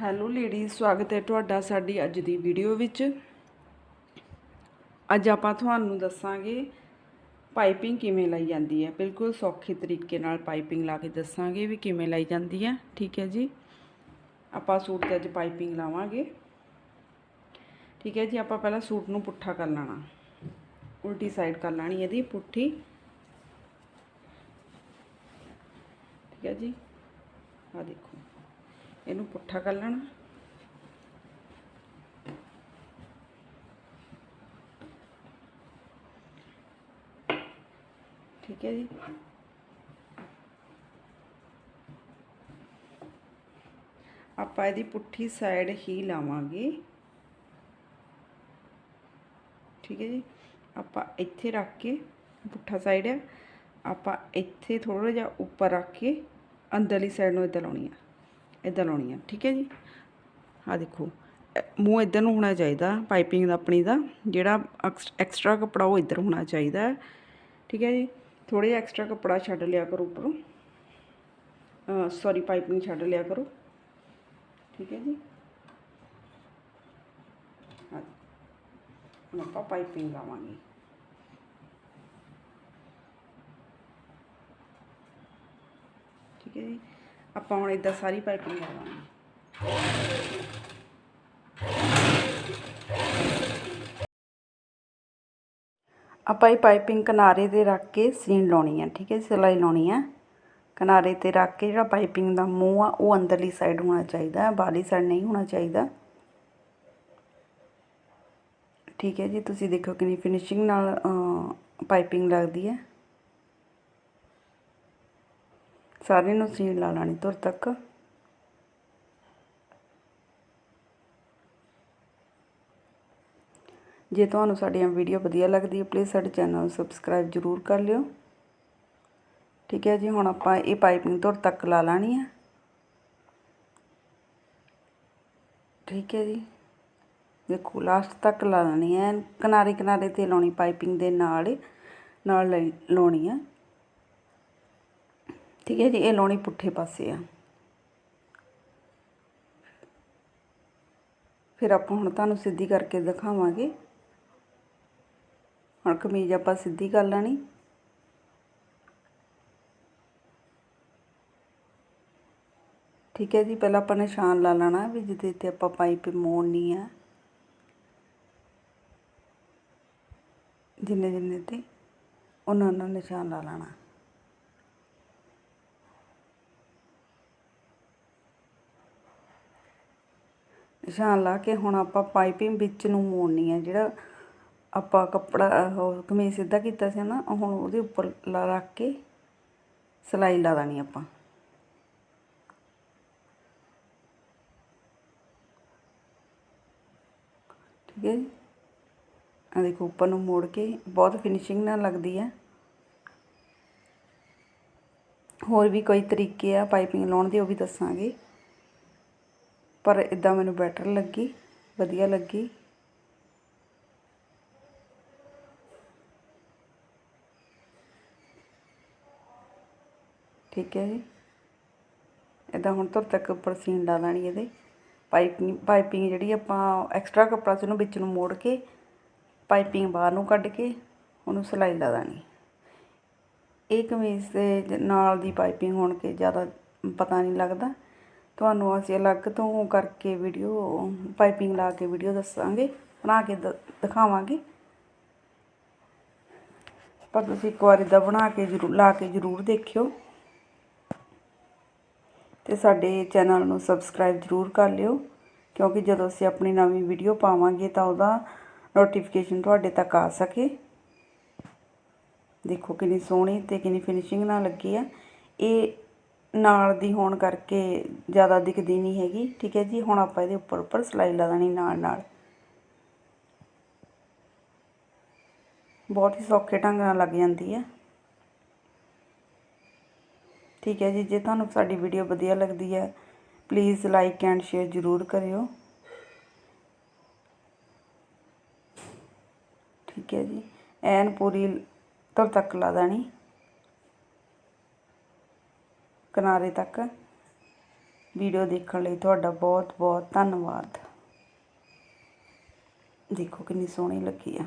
Hello ladies, ਸਵਾਗਤ ਹੈ ਤੁਹਾਡਾ ਸਾਡੀ ਅੱਜ ਦੀ ਵੀਡੀਓ ਵਿੱਚ। ਅੱਜ ਆਪਾਂ ਤੁਹਾਨੂੰ ਦੱਸਾਂਗੇ ਪਾਈਪਿੰਗ ਕਿਵੇਂ ਲਾਈ ਜਾਂਦੀ ਹੈ। ਬਿਲਕੁਲ ਸੌਖੇ ਤਰੀਕੇ ਨਾਲ ਪਾਈਪਿੰਗ ਲਾ ਕੇ ਦੱਸਾਂਗੇ ਵੀ ਕਿਵੇਂ ਲਾਈ ਜਾਂਦੀ ਹੈ। ਠੀਕ ਹੈ ਜੀ। ਆਪਾਂ ਸੂਟ ਤੇ ਅੱਜ ਪਾਈਪਿੰਗ ਲਾਵਾਂਗੇ। ਠੀਕ ਹੈ ਜੀ, ਆਪਾਂ ਪਹਿਲਾਂ ਸੂਟ ਨੂੰ ਪੁੱਠਾ ਕਰ ਲੈਣਾ। ਉਲਟੀ ਸਾਈਡ ਕਰ ਲੈਣੀ ਇਹਦੀ ਪੁੱਠੀ। ਠੀਕ ਹੈ ਜੀ। ਆ ਦੇਖੋ। ਇਹਨੂੰ ਪੁੱਠਾ ਕਰ ਲੈਣਾ। ਠੀਕ ਹੈ ਜੀ। ਆਪਾਂ ਇਹਦੀ ਪੁੱਠੀ ਸਾਈਡ ਹੀ ਲਾਵਾਂਗੇ। ਠੀਕ ਹੈ ਜੀ। ਆਪਾਂ ਇੱਥੇ ਰੱਖ ਕੇ ਪੁੱਠਾ ਸਾਈਡ ਆ। ਆਪਾਂ ਇੱਥੇ ਥੋੜਾ ਜਿਹਾ ਉੱਪਰ ਰੱਖ ਕੇ ਅੰਦਰਲੀ ਸਾਈਡ ਨੂੰ ਇੱਦਾਂ ਲਾਉਣੀ ਆ। ਇੱਦਾਂ ਲਾਉਣੀ ਆ ਠੀਕ ਹੈ ਜੀ? ਆ ਦੇਖੋ ਅ, ਮੂੰਹ ਇੱਧਰ ਨੂੰ ਹੋਣਾ ਚਾਹੀਦਾ ਪਾਈਪਿੰਗ ਦਾ ਆਪਣੀ ਦਾ ਜਿਹੜਾ ਐਕਸਟਰਾ ਕੱਪੜਾ ਉਹ ਇੱਧਰ ਹੋਣਾ ਚਾਹੀਦਾ ਹੈ। ਠੀਕ ਹੈ ਜੀ? ਥੋੜਾ ਜਿਹਾ ਐਕਸਟਰਾ ਕੱਪੜਾ ਛੱਡ ਲਿਆ ਕਰੋ ਉੱਪਰੋਂ। ਸੌਰੀ ਪਾਈਪਿੰਗ ਛੱਡ ਲਿਆ ਕਰੋ ਠੀਕ ਹੈ ਜੀ? ਹਾਂ ਹੁਣ ਆਪਾਂ ਪਾਈਪਿੰਗ ਲਾਵਾਂਗੇ। ਠੀਕ ਹੈ ਜੀ? ਆਪਾਂ ਹੁਣ ਇਦਾਂ ਸਾਰੀ ਪਾਈਪਿੰਗ ਲਾਵਾਂਗੇ ਆਪਾਂ ਇਹ ਪਾਈਪਿੰਗ ਕਿਨਾਰੇ ਤੇ ਰੱਖ ਕੇ ਸੀਨ ਲਾਉਣੀ ਹੈ ਠੀਕ ਹੈ, ਸਿਲਾਈ ਲਾਉਣੀ ਹੈ ਕਿਨਾਰੇ ਤੇ ਰੱਖ ਕੇ ਜਿਹੜਾ ਪਾਈਪਿੰਗ ਦਾ ਮੂੰਹ ਆ, ਉਹ ਅੰਦਰਲੀ ਸਾਈਡ ਹੋਣਾ ਚਾਹੀਦਾ ਹੈ ਬਾਹਰਲੀ ਸਾਈਡ ਨਹੀਂ ਹੋਣਾ ਚਾਹੀਦਾ। ਠੀਕ ਹੈ ਜੀ, ਤੁਸੀਂ ਦੇਖੋ ਕਿੰਨੀ ਫਿਨਿਸ਼ਿੰਗ ਨਾਲ ਪਾਈਪਿੰਗ ਲੱਗਦੀ ਹੈ। ਸਾਰੇ ਨੂੰ ਸੀਨ ਲਾ ਲੈਣੀ ਤੁਰ ਤੱਕ। ਜੇ ਤੁਹਾਨੂੰ ਸਾਡੀਆਂ ਵੀਡੀਓ ਵਧੀਆ ਲੱਗਦੀ ਹੈ ਪਲੀਜ਼ ਸਾਡੇ ਚੈਨਲ ਨੂੰ ਸਬਸਕ੍ਰਾਈਬ ਜ਼ਰੂਰ ਕਰ ਲਿਓ। ਠੀਕ ਹੈ ਜੀ, ਹੁਣ ਆਪਾਂ ਇਹ ਪਾਈਪਿੰਗ ਤੁਰ ਤੱਕ ਲਾ ਲੈਣੀ ਹੈ। ਠੀਕ ਹੈ ਜੀ। ਦੇਖੋ ਲਾਸਟ ਤੱਕ ਲਾ ਲੈਣੀ ਹੈ। ਕਿਨਾਰੇ ਕਿਨਾਰੇ ਤੇ ਲਾਉਣੀ ਪਾਈਪਿੰਗ ਦੇ ਨਾਲ ਨਾਲ ਲਾਉਣੀ ਹੈ। ਠੀਕ ਹੈ ਜੀ, ਇਹ ਲਾਉਣੀ ਪੁੱਠੇ ਪਾਸੇ ਆ। ਫਿਰ ਆਪਾਂ ਹੁਣ ਤੁਹਾਨੂੰ ਸਿੱਧੀ ਕਰਕੇ ਦਿਖਾਵਾਂਗੇ। ਹੁਣ ਕਮੀਜ਼ ਆਪਾਂ ਸਿੱਧੀ ਕਰ ਲੈਣੀ। ਠੀਕ ਹੈ ਜੀ, ਪਹਿਲਾਂ ਆਪਾਂ ਨਿਸ਼ਾਨ ਲਾ ਲੈਣਾ ਵੀ ਜਿਹਦੇ ਤੇ ਆਪਾਂ ਪਾਈਪ ਮੋੜਨੀ ਆ। ਜਿੰਨੇ ਜਿੰਨੇ ਤੇ ਉਹਨਾਂ ਉਹਨਾਂ ਨਿਸ਼ਾਨ ਲਾ ਲੈਣਾ। ਨਿਸ਼ਾਨ ਲਾ ਕੇ ਹੁਣ ਆਪਾਂ ਪਾਈਪਿੰਗ ਵਿੱਚ ਨੂੰ ਮੋੜਨੀ ਹੈ ਜਿਹੜਾ ਆਪਾਂ ਕੱਪੜਾ, ਉਹ ਕਮੀਜ਼ ਸਿੱਧਾ ਕੀਤਾ ਸੀ ਨਾ ਹੁਣ ਉਹਦੇ ਉੱਪਰ ਲਾ, ਰੱਖ ਕੇ ਸਿਲਾਈ ਲਾ ਦੇਣੀ ਆਪਾਂ। ਠੀਕ ਹੈ ਜੀ? ਆ ਦੇਖੋ, ਉੱਪਰ ਨੂੰ ਮੋੜ ਕੇ ਬਹੁਤ ਫਿਨਿਸ਼ਿੰਗ ਨਾਲ ਲੱਗਦੀ ਹੈ ਹੋਰ ਵੀ ਕੋਈ ਤਰੀਕੇ ਆ ਪਾਈਪਿੰਗ ਲਾਉਣ ਦੇ, ਉਹ ਵੀ ਦੱਸਾਂਗੇ। ਪਰ ਇਦਾਂ ਮੈਨੂੰ ਬੈਟਰ ਲੱਗੀ, ਵਧੀਆ ਲੱਗੀ। ਠੀਕ ਹੈ ਜੀ। ਇਦਾਂ ਹੁਣ ਤੁਰ ਤੱਕ ਉੱਪਰ ਸੀਨ ਲਾ ਲੈਣੀ ਇਹਦੇ। ਪਾਈਪਿੰਗ ਪਾਈਪਿੰਗ ਜਿਹੜੀ ਆਪਾਂ ਐਕਸਟਰਾ ਕੱਪੜਾ ਸੀ ਉਹਨੂੰ ਵਿੱਚ ਨੂੰ ਮੋੜ ਕੇ, ਪਾਈਪਿੰਗ ਬਾਹਰ ਨੂੰ ਕੱਢ ਕੇ ਉਹਨੂੰ ਸਿਲਾਈ ਲਾ ਦੇਣੀ। ਇਹ ਕਮੀਜ਼ ਦੇ ਨਾਲ ਦੀ ਪਾਈਪਿੰਗ ਹੋਣ ਕੇ ਜ਼ਿਆਦਾ ਪਤਾ ਨਹੀਂ ਲੱਗਦਾ। ਤੁਹਾਨੂੰ ਅਸੀਂ ਅਲੱਗ ਤੋਂ ਕਰਕੇ ਵੀਡੀਓ ਪਾਈਪਿੰਗ ਲਾ ਕੇ ਵੀਡੀਓ ਦੱਸਾਂਗੇ, ਬਣਾ ਕੇ ਦ- ਦਿਖਾਵਾਂਗੇ। ਪਰ ਤੁਸੀਂ ਇੱਕ ਵਾਰ ਇਦਾਂ ਬਣਾ ਕੇ ਜ਼ਰੂਰ, ਲਾ ਕੇ ਜ਼ਰੂਰ ਦੇਖਿਓ। ਤੇ ਸਾਡੇ ਚੈਨਲ ਨੂੰ ਸਬਸਕ੍ਰਾਈਬ ਜ਼ਰੂਰ ਕਰ ਲਿਓ, ਕਿਉਂਕਿ ਜਦੋਂ ਅਸੀਂ ਆਪਣੀ ਨਵੀਂ ਵੀਡੀਓ ਪਾਵਾਂਗੇ ਤਾਂ ਉਹਦਾ ਨੋਟੀਫਿਕੇਸ਼ਨ ਤੁਹਾਡੇ ਤੱਕ ਆ ਸਕੇ। ਦੇਖੋ ਕਿੰਨੀ ਸੋਹਣੀ ਤੇ ਕਿੰਨੀ ਫਿਨਿਸ਼ਿੰਗ ਨਾਲ ਲੱਗੀ ਆ। ਇਹ ਨਾਲ ਦੀ ਹੋਣ ਕਰਕੇ ਜ਼ਿਆਦਾ ਦਿਖਦੀ ਨਹੀਂ ਹੈਗੀ। ਠੀਕ ਹੈ ਜੀ, ਹੁਣ ਆਪਾਂ ਇਹਦੇ ਉੱਪਰ ਉੱਪਰ ਸਿਲਾਈ ਲਾ ਦੇਣੀ ਨਾਲ ਨਾਲ। ਬਹੁਤ ਹੀ ਸੌਖੇ ਢੰਗ ਨਾਲ ਲੱਗ ਜਾਂਦੀ ਹੈ। ਠੀਕ ਹੈ ਜੀ, ਜੇ ਤੁਹਾਨੂੰ ਸਾਡੀ ਵੀਡੀਓ ਵਧੀਆ ਲੱਗਦੀ ਹੈ ਪਲੀਜ਼ ਲਾਈਕ ਐਂਡ ਸ਼ੇਅਰ ਜ਼ਰੂਰ ਕਰਿਓ। ਠੀਕ ਹੈ ਜੀ, ਐਨ ਪੂਰੀ ਤੁਰ ਤੱਕ ਲਾ ਦੇਣੀ। ਕਿਨਾਰੇ ਤੱਕ ਵੀਡੀਓ ਦੇਖਣ ਲਈ ਤੁਹਾਡਾ ਬਹੁਤ ਬਹੁਤ ਧੰਨਵਾਦ। ਦੇਖੋ ਕਿੰਨੀ ਸੋਹਣੀ ਲੱਗੀ ਆ।